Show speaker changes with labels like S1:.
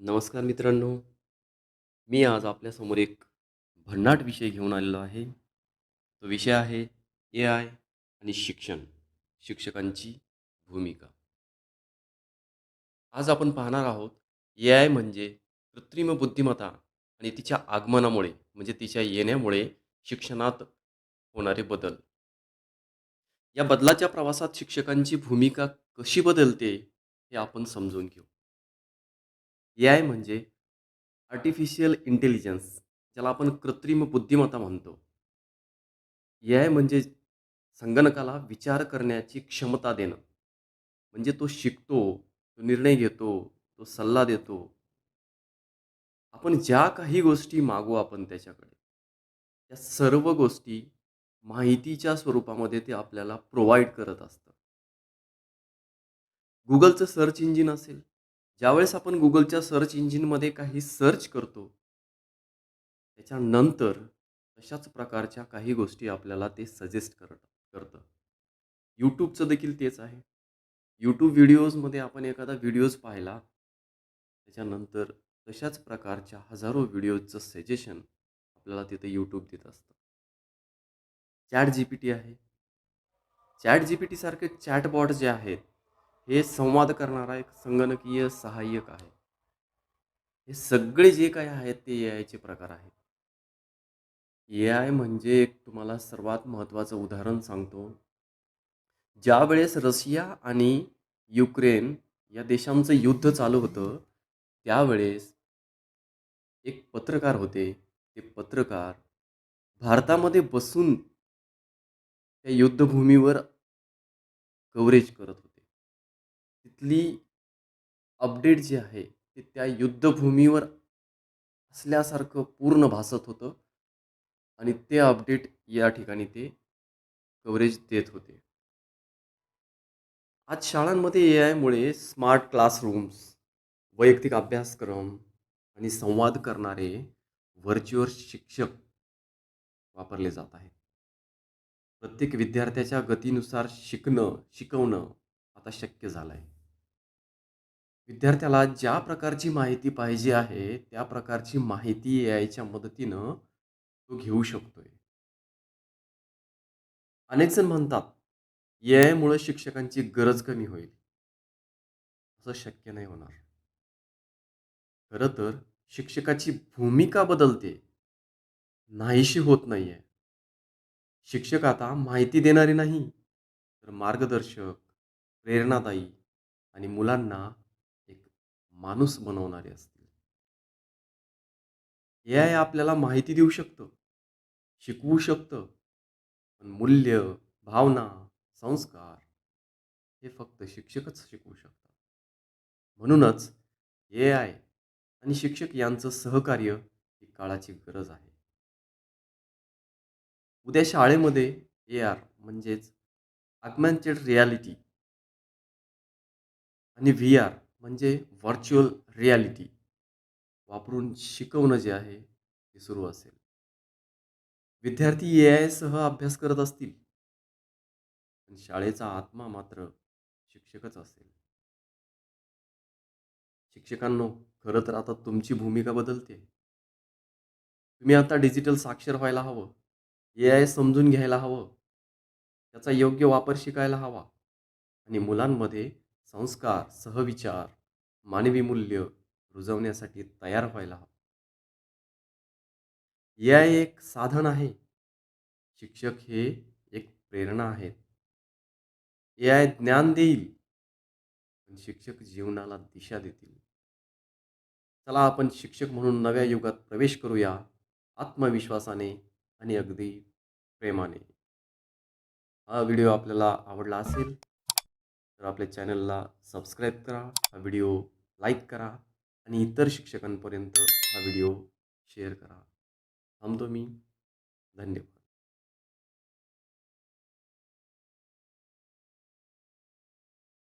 S1: नमस्कार मित्रांनो. मी आज आपल्यासमोर एक भन्नाट विषय घेऊन आलेलो आहे. तो विषय आहे ए आय आणि शिक्षण शिक्षकांची भूमिका. आज आपण पाहणार आहोत ए आय म्हणजे कृत्रिम बुद्धिमत्ता आणि तिच्या आगमनामुळे म्हणजे तिच्या येण्यामुळे शिक्षणात होणारे बदल. या बदलाच्या प्रवासात शिक्षकांची भूमिका कशी बदलते हे आपण समजून घेऊ. ए आय म्हणजे आर्टिफिशियल इंटेलिजन्स ज्याला आपण कृत्रिम बुद्धिमत्ता म्हणतो. ए आय म्हणजे संगणकाला विचार करण्याची क्षमता देणं. म्हणजे तो शिकतो तो निर्णय घेतो तो सल्ला देतो. आपण ज्या काही गोष्टी मागू आपण त्याच्याकडे त्या सर्व गोष्टी माहितीच्या स्वरूपामध्ये ते आपल्याला प्रोव्हाइड करत असतं गुगलचं सर्च इंजिन असेल ज्यावेळेस आपण गुगलच्या सर्च इंजिनमध्ये काही सर्च करतो त्याच्यानंतर तशाच प्रकारच्या काही गोष्टी आपल्याला ते सजेस्ट करत करतं. यूट्यूबचं देखील तेच आहे. यूट्यूब व्हिडिओजमध्ये आपण एखादा व्हिडिओज पाहिला त्याच्यानंतर तशाच प्रकारच्या हजारो व्हिडिओजचं सजेशन आपल्याला तिथे यूट्यूब देत असतं. चॅट जी पी टी आहे. चॅट जी पी टीसारखे चॅटबॉट जे आहेत हे संवाद करणारा एक संगणकीय सहाय्यक आहे. हे सगळे जे काही आहेत ते ए आयचे प्रकार आहेत. ए आय म्हणजे एक तुम्हाला सर्वात महत्त्वाचं उदाहरण सांगतो. ज्या वेळेस रशिया आणि युक्रेन या देशांचं युद्ध चालू होतं त्यावेळेस एक पत्रकार होते. ते पत्रकार भारतामध्ये बसून त्या युद्धभूमीवर कव्हरेज करत होते. तिथली अपडेट जी आहे ते त्या युद्धभूमीवर असल्यासारखं पूर्ण भासत होतं आणि ते अपडेट या ठिकाणी ते कव्हरेज देत होते. आज शाळांमध्ये ए आयमुळे स्मार्ट क्लासरूम्स वैयक्तिक अभ्यासक्रम आणि संवाद करणारे व्हर्च्युअल शिक्षक वापरले जात आहेत. प्रत्येक विद्यार्थ्याच्या गतीनुसार शिकणं शिकवणं आता शक्य झालं आहे विद्यार्थ्याला ज्या प्रकारची माहिती पाहिजे आहे त्या प्रकारची माहिती ए आयच्या मदतीनं तो घेऊ शकतोय. अनेक जण म्हणतात ए शिक्षकांची गरज कमी होईल. असं शक्य नाही होणार. खरं तर शिक्षकाची भूमिका बदलते. नाहीशी होत नाहीये. शिक्षक आता माहिती देणारे नाही तर मार्गदर्शक प्रेरणादायी आणि मुलांना माणूस बनवणारे असतील. ए आय आपल्याला माहिती देऊ शकतं शिकवू शकतं पण मूल्य भावना संस्कार हे फक्त शिक्षकच शिकवू शकतात. म्हणूनच ए आय आणि शिक्षक यांचं सहकार्य ही काळाची गरज आहे. उद्या शाळेमध्ये ए आर म्हणजेच अगमेंटेड रियालिटी आणि व्ही आर म्हणजे व्हर्च्युअल रियालिटी वापरून शिकवणं जे आहे ते सुरू असेल. विद्यार्थी ए आय सह अभ्यास करत असतील. पण शाळेचा आत्मा मात्र शिक्षकच असेल. शिक्षकांनो खरं तर आता तुमची भूमिका बदलते. तुम्ही आता डिजिटल साक्षर व्हायला हवं. ए आय समजून घ्यायला हवं. त्याचा योग्य वापर शिकायला हवा. आणि मुलांमध्ये संस्कार सहविचार मानवी मूल्य रुजवण्यासाठी तयार व्हायला हवं. ए आय एक साधन आहे. शिक्षक हे एक प्रेरणा आहेत. ए आय ज्ञान देईल पण शिक्षक जीवनाला दिशा देतील. चला आपण शिक्षक म्हणून नव्या युगात प्रवेश करूया आत्मविश्वासाने आणि अगदी प्रेमाने. हा व्हिडिओ आपल्याला आवडला असेल तर आपल्या चॅनलला सबस्क्राईब करा. हा व्हिडिओ लाईक करा आणि इतर शिक्षकांपर्यंत हा व्हिडिओ शेअर करा. थांबतो मी. धन्यवाद.